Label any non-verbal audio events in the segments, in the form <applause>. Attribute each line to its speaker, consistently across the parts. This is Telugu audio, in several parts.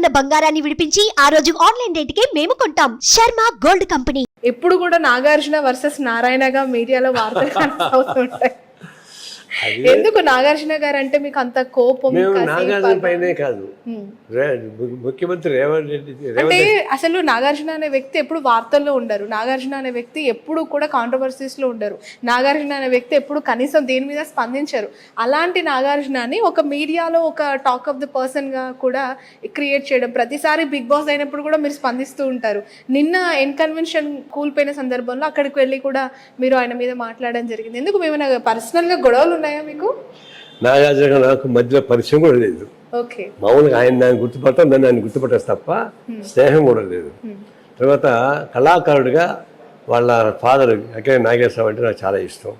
Speaker 1: ఉన్న బంగారాన్ని విడిపించి ఆ రోజు ఆన్లైన్ రేటుకే మేము కొంటాం. Sharma gold company.
Speaker 2: ఎప్పుడు కూడా నాగార్జున వర్సెస్ నారాయణగా మీడియాలో వార్తలు <laughs> అవుతుంటాయి ఎందుకు నాగార్జున గారు అంటే మీకు అంత కోపం
Speaker 3: మేము నాగార్జున? పైనే కాదు. ముఖ్యమంత్రి రేవంత్ రెడ్డి
Speaker 2: అంటే అసలు నాగార్జున అనే వ్యక్తి ఎప్పుడు వార్తల్లో ఉండరు. నాగార్జున అనే వ్యక్తి ఎప్పుడు కూడా కాంట్రవర్సీస్లో ఉండరు. నాగార్జున అనే వ్యక్తి ఎప్పుడు కనీసం దేని మీద స్పందించరు. అలాంటి నాగార్జునని ఒక మీడియాలో ఒక టాక్ ఆఫ్ ద పర్సన్గా కూడా క్రియేట్ చేయడం ప్రతిసారి బిగ్ బాస్ అయినప్పుడు కూడా మీరు స్పందిస్తూ ఉంటారు. నిన్న ఎన్కన్వెన్షన్ కూలిపోయిన సందర్భంలో అక్కడికి వెళ్ళి కూడా మీరు ఆయన మీద మాట్లాడడం జరిగింది. ఎందుకు మేము పర్సనల్గా గొడవలు ఉన్నాయా మీకు?
Speaker 3: నాగార్జున నాకు మధ్యలో పరిచయం కూడా లేదు. మామూలుగా ఆయన దాన్ని గుర్తుపడతాం దాన్ని ఆయన గుర్తుపట్టేసి తప్ప స్నేహం కూడా లేదు. తర్వాత కళాకారుడిగా వాళ్ళ ఫాదర్ అక్కడ నాగేశ్వరరావు అంటే నాకు చాలా ఇష్టం.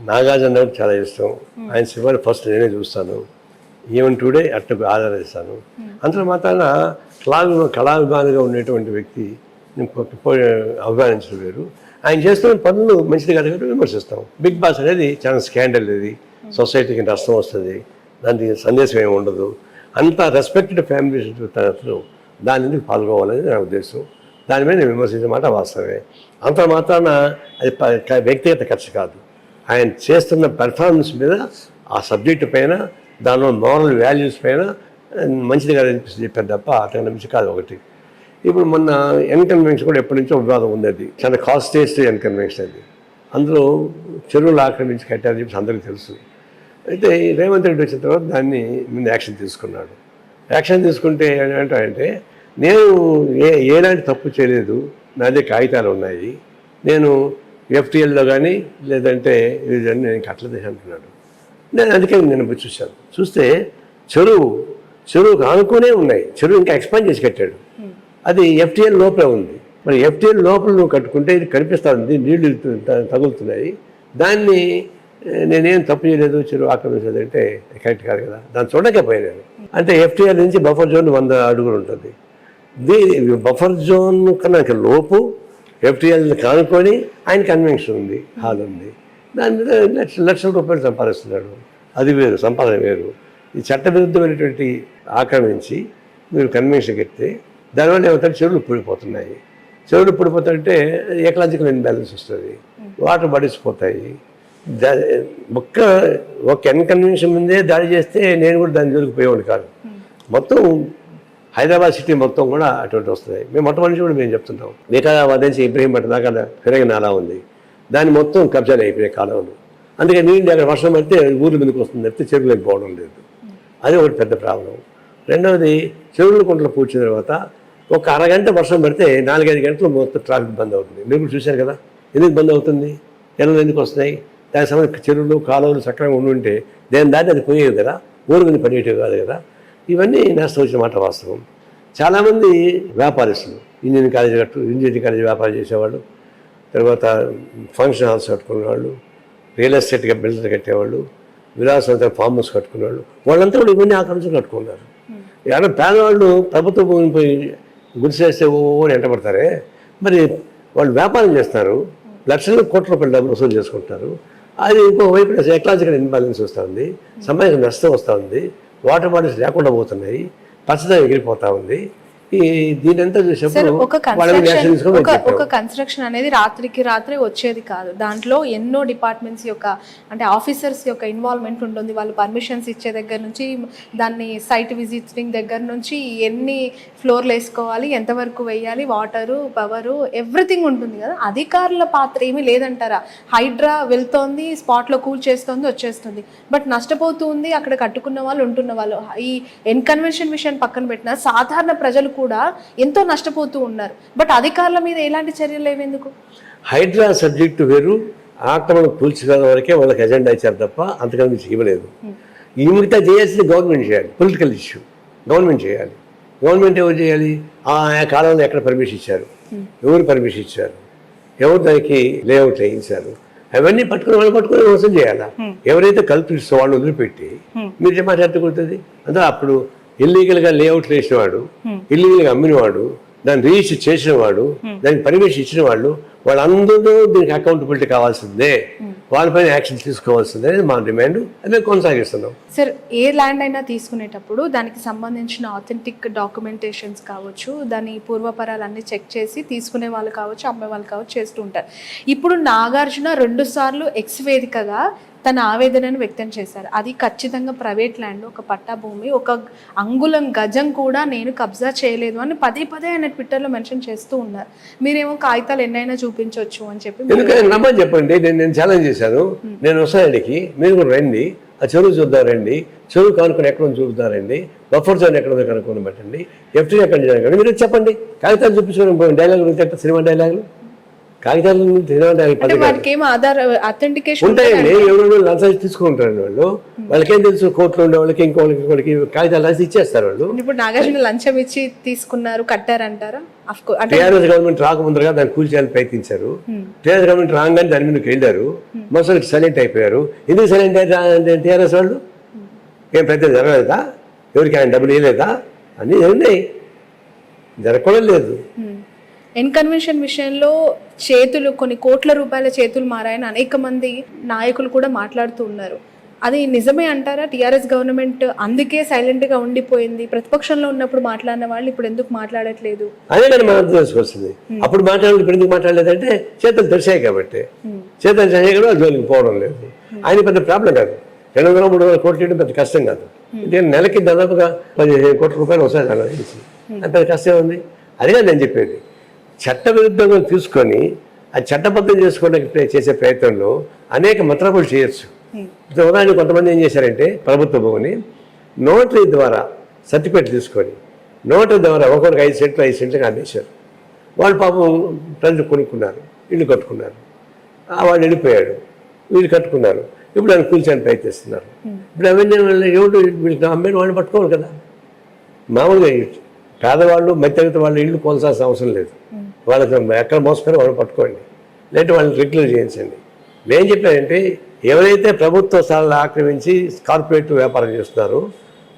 Speaker 3: నాగార్జున అంటే చాలా ఇష్టం. ఆయన సినిమాని ఫస్ట్ నేనే చూస్తాను. ఈవెన్ టుడే అట్టకు ఆదరిస్తాను. అంత మాత్రాన కళా కళాభిమానిగా ఉండేటువంటి వ్యక్తి అభిమానించడం వేరు. ఆయన చేస్తున్న పనులు మంచిది కాదు కాబట్టి విమర్శిస్తాం. బిగ్ బాస్ అనేది చాలా స్కాండల్ ఇది. సొసైటీకి నష్టం వస్తుంది. దానికి సందేశం ఏమి ఉండదు. అంత రెస్పెక్టెడ్ ఫ్యామిలీ తరఫున దాని ఎందుకు పాల్గొవాలనేది నా ఉద్దేశం. దాని మీద నేను మాట వాస్తవమే. అంత మాత్రాన అది వ్యక్తిగత ఖర్చు కాదు. ఆయన చేస్తున్న పెర్ఫార్మెన్స్ మీద ఆ సబ్జెక్టు పైన దానిలో మోరల్ వాల్యూస్ పైన మంచిది కాదు అనిపిస్తుంది చెప్పారు తప్ప అతని నుంచి కాదు ఒకటి. ఇప్పుడు మొన్న ఎన్ కన్వెన్షన్ కూడా ఎప్పటి నుంచో వివాదం ఉంది అది చాలా కాస్టేస్ట్ ఎన్ కన్వెన్షన్ అది. అందులో చెరువులు ఆక్రమించి కట్టారని చెప్పి అందరికీ తెలుసు. అయితే రేవంత్ రెడ్డి వచ్చిన తర్వాత దాన్ని ముందు యాక్షన్ తీసుకున్నాడు. యాక్షన్ తీసుకుంటే ఏంటంటే నేను ఏ ఏలాంటి తప్పు చేయలేదు. నా దగ్గర కాగితాలు ఉన్నాయి. నేను ఎఫ్టీఎల్లో కానీ లేదంటే ఇది నేను కట్టలేదు అంటున్నాడు. నేను అందుకే నేను చూశాను. చూస్తే చెరువు చెరువుకు ఆనుకునే ఉన్నాయి. చెరువు ఇంకా ఎక్స్పాండ్ చేసి కట్టాడు. అది ఎఫ్టీఎల్ లోపలే ఉంది. మరి ఎఫ్టీఎల్ లోపల నువ్వు కట్టుకుంటే ఇది కనిపిస్తుంది నీళ్ళు తగులుతున్నాయి. దాన్ని నేనేం తప్పు చేయలేదు చెరువు ఆక్రమించలేదు అంటే కరెక్ట్ కాదు కదా. దాన్ని చూడకే పోయాను అంటే ఎఫ్టీఎల్ నుంచి బఫర్ జోన్ వంద అడుగులు ఉంటుంది. దీని బఫర్ జోన్ కన్నా లోపు ఎఫ్టీఎల్ కానుకొని ఆయన కన్వెన్షన్ ఉంది హాల్ ఉంది. దాని మీద లక్ష లక్షల రూపాయలు సంపాదిస్తున్నాడు. అది వేరు సంపాదన వేరు. ఈ చట్టవిరుద్ధమైనటువంటి ఆక్రమించి మీరు కన్వెన్షన్ ఎత్తే దానివల్ల ఏమవుతారు చెరువులు పడిపోతున్నాయి. చెరువులు పడిపోతుంటే ఎకలాజికల్ ఇన్బ్యాలెన్స్ వస్తుంది. వాటర్ బాడీస్ పోతాయి. దా- ఒక్క ఒక ఎన్కన్వెన్షన్ ముందే దాడి చేస్తే నేను కూడా దాని జోలికి పోయేవాడు కాదు. మొత్తం హైదరాబాద్ సిటీ మొత్తం కూడా అటువంటి వస్తున్నాయి. మేము మొట్టమొదటి కూడా మేము చెప్తుంటాం వికారాబాద్ నుంచి ఇబ్రహీం పట్ల దాకా పెరిగిన నాలా ఉంది. దాన్ని మొత్తం కబ్జాలు అయిపోయాయి కాలంలో. అందుకే నీళ్ళు అక్కడ వర్షం పడితే ఊర్ల మీదకి వస్తుంది. తప్పితే చెరువులోకి పోవడం లేదు. అది ఒకటి పెద్ద ప్రాబ్లం. రెండవది చెరువుల కుంటలు పూడ్చిన తర్వాత ఒక అరగంట వర్షం పడితే నాలుగైదు గంటలు మొత్తం ట్రాఫిక్ బంద్ అవుతుంది. మీరు కూడా చూశారు కదా? ఎందుకు బంద్ అవుతుంది? ఎన్నో ఎందుకు వస్తున్నాయి? దానికి సంబంధించి చెరువులు కాలువలు సక్రమంగా ఉండి ఉంటే దేని దాన్ని అది పోయేవి కదా? ఊరు మీద పడేటివి కాదు కదా? ఇవన్నీ నష్టం వచ్చిన మాట వాస్తవం. చాలామంది వ్యాపారస్తులు ఇంజనీరింగ్ కాలేజీ కట్టు ఇంజనీరింగ్ కాలేజీ వ్యాపారం చేసేవాళ్ళు తర్వాత ఫంక్షన్ హాల్స్ కట్టుకునేవాళ్ళు రియల్ ఎస్టేట్గా బిల్డర్ కట్టేవాళ్ళు విలాసవంత ఫామ్ హౌస్ కట్టుకునేవాళ్ళు వాళ్ళంతా కూడా ఇవన్నీ ఆక్రమించి కట్టుకున్నారు. ఎవరైనా పేదవాళ్ళు ప్రభుత్వం పోయి గుడిసేస్తే ఓ అని ఎంటబడతారే? మరి వాళ్ళు వ్యాపారం చేస్తారు లక్షల కోట్ల రూపాయల డబ్బులు వసూలు చేసుకుంటారు. అది ఇంకోవైపు ఎకలాజికల్ ఇన్బ్యాలెన్స్ వస్తుంది సమాజానికి నష్టం వస్తూ ఉంది వాటర్ బాడీస్ లేకుండా పోతున్నాయి పచ్చదనం ఎగిరిపోతా ఉంది. ఈ చూసినప్పుడు
Speaker 2: ఒక కన్స్ట్రక్షన్ అనేది రాత్రికి రాత్రే వచ్చేది కాదు. దాంట్లో ఎన్నో డిపార్ట్మెంట్స్ యొక్క అంటే ఆఫీసర్స్ యొక్క ఇన్వాల్వ్మెంట్ ఉంటుంది. వాళ్ళు పర్మిషన్స్ ఇచ్చే దగ్గర నుంచి దాన్ని సైట్ విజిటింగ్ దగ్గర నుంచి ఎన్ని ఫ్లోర్లు వేసుకోవాలి ఎంతవరకు వేయాలి వాటరు పవరు ఎవ్రీథింగ్ ఉంటుంది కదా. అధికారుల పాత్ర ఏమీ లేదంటారా? హైడ్రా వెళ్తోంది స్పాట్లో కూల్ చేస్తోంది వచ్చేస్తుంది. బట్ నష్టపోతుంది అక్కడ కట్టుకున్న వాళ్ళు ఉంటున్న వాళ్ళు. ఈ ఎన్కన్వెన్షన్ విషయం పక్కన పెట్టిన సాధారణ ప్రజలు కూడా ఎంతో నష్టపోతూ ఉన్నారు. బట్ అధికారుల మీద ఎలాంటి చర్యలు లేవెందుకు?
Speaker 3: హైడ్రా సబ్జెక్టు వేరు ఆక్రమణ కూల్చుకోవడం వరకే వాళ్ళకి ఎజెండా ఇచ్చారు తప్ప అంతకన్నా ఇవ్వలేదు. ఈ మిగతా చేయాల్సింది గవర్నమెంట్ చేయాలి పొలిటికల్ ఇష్యూ గవర్నమెంట్ చేయాలి. గవర్నమెంట్ ఎవరు చేయాలి? ఆ కాలంలో ఎక్కడ పర్మిషన్ ఇచ్చారు? ఎవరు పర్మిషన్ ఇచ్చారు? ఎవరు దానికి లేఅవుట్ వేయించారు? అవన్నీ పట్టుకుని వాళ్ళు పట్టుకుని మోసం చేయాలా? ఎవరైతే కల్పిస్తూ వాళ్ళు వదిలిపెట్టి మీరు ఎంత కుదురుతుంది అంటే అప్పుడు ఇల్లీగల్గా లేఅవుట్లు వేసినవాడు ఇల్లీగల్గా అమ్మినవాడు దాన్ని రిజిస్టర్ చేసిన వాడు దానికి పర్మిషన్ ఇచ్చిన వాళ్ళు వాళ్ళందరూ దీనికి అకౌంటబిలిటీ కావాల్సిందే. వాళ్ళపైన యాక్షన్ తీసుకోవాల్సింది అనేది మా డిమాండ్ అది కొనసాగిస్తున్నాం.
Speaker 2: సార్ ఏ ల్యాండ్ అయినా తీసుకునేటప్పుడు దానికి సంబంధించిన ఆథెంటిక్ డాక్యుమెంటేషన్స్ కావచ్చు దాని పూర్వపరాలు అన్ని చెక్ చేసి తీసుకునే వాళ్ళు కావచ్చు అమ్మే వాళ్ళు కావచ్చు చేస్తూ ఉంటారు. ఇప్పుడు నాగార్జున రెండు సార్లు ఎక్స్ వేదికగా తన ఆవేదనను వ్యక్తం చేశారు. అది ఖచ్చితంగా ప్రైవేట్ ల్యాండ్ ఒక పట్టా భూమి ఒక అంగుళం గజం కూడా నేను కబ్జా చేయలేదు అని పదే పదే ఆయన ట్విట్టర్లో మెన్షన్ చేస్తూ ఉన్నారు. మీరేమో కాగితాలు ఎన్నైనా చూపించవచ్చు అని చెప్పి
Speaker 3: ఎందుకంటే నమ్మని చెప్పండి. నేను నేను ఛాలెంజ్ చేశాను. నేను వస్తానికి మీరు కూడా రండి. ఆ చెరువు చూద్దాం రండి. చెరువు కానుకొని ఎక్కడ ఉందో చూద్దాం రండి. బఫర్ జోన్ ఎక్కడ ఉందో కనుక్కొని పెట్టండి. ఎఫ్టీ ఎక్కడ మీరు చెప్పండి. కాగితాలు చూపించుకోవడం డైలాగులు సినిమా డైలాగులు కాగితాలు
Speaker 2: అథెంటికేషన్
Speaker 3: ఉంటాయండి. ఎవరు లంచాలు తీసుకుంటారు వాళ్ళు. వాళ్ళకేం తెలుసు? కోర్టులో ఉండే వాళ్ళకి ఇంకోళ్ళకి ఇంకోళ్ళకి కాగితాలు రాసి ఇచ్చేస్తారు వాళ్ళు.
Speaker 2: ఇప్పుడు నాగార్జున లంచం ఇచ్చి తీసుకున్నారు కట్టారంటారా?
Speaker 3: టీఆర్ఎస్ గవర్నమెంట్ రాకముందుగా దాన్ని కూల్చేయాలని ప్రయత్నించారు. టీఆర్ఎస్ గవర్నమెంట్ రాగానే దాని మీదకి వెళ్ళారు. మనుషులకి సైలెంట్ అయిపోయారు. ఎందుకు సైలెంట్ అయితే టీఆర్ఎస్ వాళ్ళు? ఏం పెద్ద జరగలేదా? ఎవరికి ఆయన డబ్బులు ఇవ్వలేదా? అన్నీ ఉన్నాయి. జరగడం లేదు.
Speaker 2: ఎన్కన్వెన్షన్ విషయంలో చేతులు కొన్ని కోట్ల రూపాయల చేతులు మారాయని అనేక మంది నాయకులు కూడా మాట్లాడుతూ ఉన్నారు. అది నిజమే అంటారా? టీఆర్ఎస్ గవర్నమెంట్ అందుకే సైలెంట్గా ఉండిపోయింది. ప్రతిపక్షంలో ఉన్నప్పుడు మాట్లాడిన వాళ్ళు ఇప్పుడు ఎందుకు మాట్లాడట్లేదు?
Speaker 3: అదే మనం అర్థం చేసుకోవాల్సింది అప్పుడు మాట్లాడాలి ఇప్పుడు ఎందుకు మాట్లాడలేదంటే చేతులు తెరిచాయి కాబట్టి. చేతులు తెరిచాయి కాబట్టి జోలికి పోవడం లేదు. ఆయన పెద్ద ప్రాబ్లం కాదు. రెండు వందల మూడు వందల కోట్లు చేయడం పెద్ద కష్టం కాదు. నేను నెలకి దాదాపుగా పదిహేను కోట్ల రూపాయలు వస్తాయి నుంచి అది పెద్ద కష్టం ఉంది అదే నేను చెప్పేది. చట్ట విరుద్ధంగా తీసుకొని అది చట్టబద్ధం చేసుకోవడానికి చేసే ప్రయత్నంలో అనేక మతలబులు చేయొచ్చు. ఇప్పుడు ఉదాహరణకు కొంతమంది ఏం చేశారంటే ప్రభుత్వ భూమిని నోటరీ ద్వారా సర్టిఫికేట్ తీసుకొని నోటరీ ద్వారా ఒక్కొక్కరికి ఐదు సెంట్లు ఐదు సెంట్లుగా అందించారు వాళ్ళు పాపం ప్రజలు కొనుక్కున్నారు ఇల్లు కట్టుకున్నారు. ఆ వాళ్ళు వెళ్ళిపోయాడు వీళ్ళు కట్టుకున్నారు. ఇప్పుడు ఆయన కూల్చొని ప్రయత్నిస్తున్నారు. ఇప్పుడు అవన్నీ ఎవరు వీళ్ళకి అమ్మాయిని వాళ్ళు పట్టుకోవాలి కదా. మామూలుగా పేదవాళ్ళు మధ్యతరగతి వాళ్ళు ఇల్లు కోల్చాల్సిన అవసరం లేదు. వాళ్ళకి ఎక్కడ మోసపోయారో వాళ్ళు పట్టుకోండి. లేదంటే వాళ్ళని రెగ్యులర్ చేయించండి. నేను చెప్పానంటే ఎవరైతే ప్రభుత్వ స్థలాలు ఆక్రమించి కార్పొరేట్ వ్యాపారం చేస్తున్నారో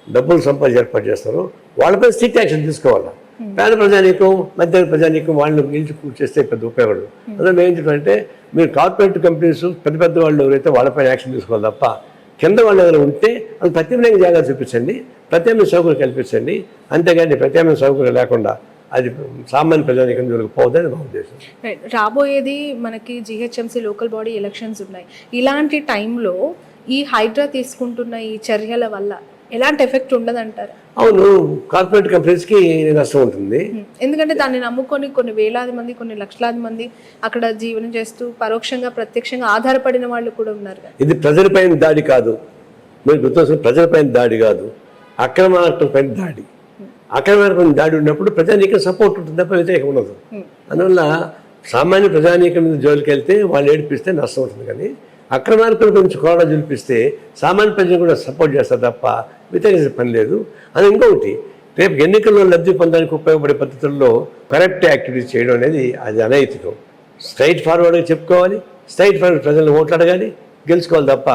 Speaker 3: డబ్బులు సంపాదించి ఏర్పాటు చేస్తారో వాళ్ళపై స్ట్రిక్ట్ యాక్షన్ తీసుకోవాలి? పేద ప్రజానీకం మధ్య ప్రజానీకం వాళ్ళు నిలిచి కూర్చేస్తే పెద్ద ఉపయోగం అందులో మేము ఏం చెప్పాలంటే మీరు కార్పొరేట్ కంపెనీస్ పెద్ద పెద్ద వాళ్ళు ఎవరైతే వాళ్ళపైన యాక్షన్ తీసుకోవాలి తప్ప కింద వాళ్ళు ఎవరైనా ఉంటే అది ప్రత్యామ్నాయ జాగా చూపించండి. ప్రత్యామ్నాయ సౌకర్యం కల్పించండి. అంతేగాని ప్రత్యామ్నాయ సౌకర్యం లేకుండా అది సామాన్య ప్రజానీకం పోదని మా ఉద్దేశం.
Speaker 2: రాబోయేది మనకి జిహెచ్ఎంసీ లోకల్ బాడీ ఎలక్షన్స్ ఉన్నాయి. ఇలాంటి టైంలో ఈ హైడ్రా తీసుకుంటున్న ఈ చర్యల వల్ల ఎలాంటి ఎఫెక్ట్ ఉండదంటారు?
Speaker 3: అవును కార్పొరేట్ కంపెనీస్కి నష్టం ఉంటుంది.
Speaker 2: ఎందుకంటే దాన్ని నమ్ముకొని కొన్ని వేలాది మంది కొన్ని లక్షలాది మంది అక్కడ జీవనం చేస్తూ పరోక్షంగా ప్రత్యక్షంగా ఆధారపడిన వాళ్ళు కూడా ఉన్నారు
Speaker 3: ఇది ప్రజలపైన దాడి కాదు. మీరు గుర్తొచ్చిన ప్రజలపైన దాడి కాదు. అక్రమార్కులపైన దాడి. అక్రమార్కులపైన దాడి ఉన్నప్పుడు ప్రజానీకం సపోర్ట్ ఉంటుంది తప్ప వ్యతిరేకం ఉండదు. అందువల్ల సామాన్య ప్రజానీకం మీద జోలికి వెళ్తే వాళ్ళు ఏడిపిస్తే నష్టం ఉంటుంది కానీ అక్రమార్కుల గురించి కూడా జులిపిస్తే సామాన్య ప్రజలు కూడా సపోర్ట్ చేస్తారు తప్ప వ్యతిరేకించే పని లేదు. అది ఇంకొకటి రేపు ఎన్నికల్లో లబ్ధి పొందడానికి ఉపయోగపడే పద్ధతుల్లో కరెక్ట్ యాక్టివిటీస్ చేయడం అనేది అది అనైతికం. స్ట్రైట్ ఫార్వర్డ్గా చెప్పుకోవాలి స్ట్రైట్ ఫార్వర్డ్ ప్రజలను ఓట్లు అడగాలి గెలుచుకోవాలి తప్ప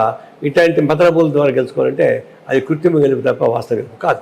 Speaker 3: ఇట్లాంటి మతలబుల ద్వారా గెలుచుకోవాలంటే అది కృత్రిమ గెలుపు తప్ప వాస్తవ గెలుపు కాదు.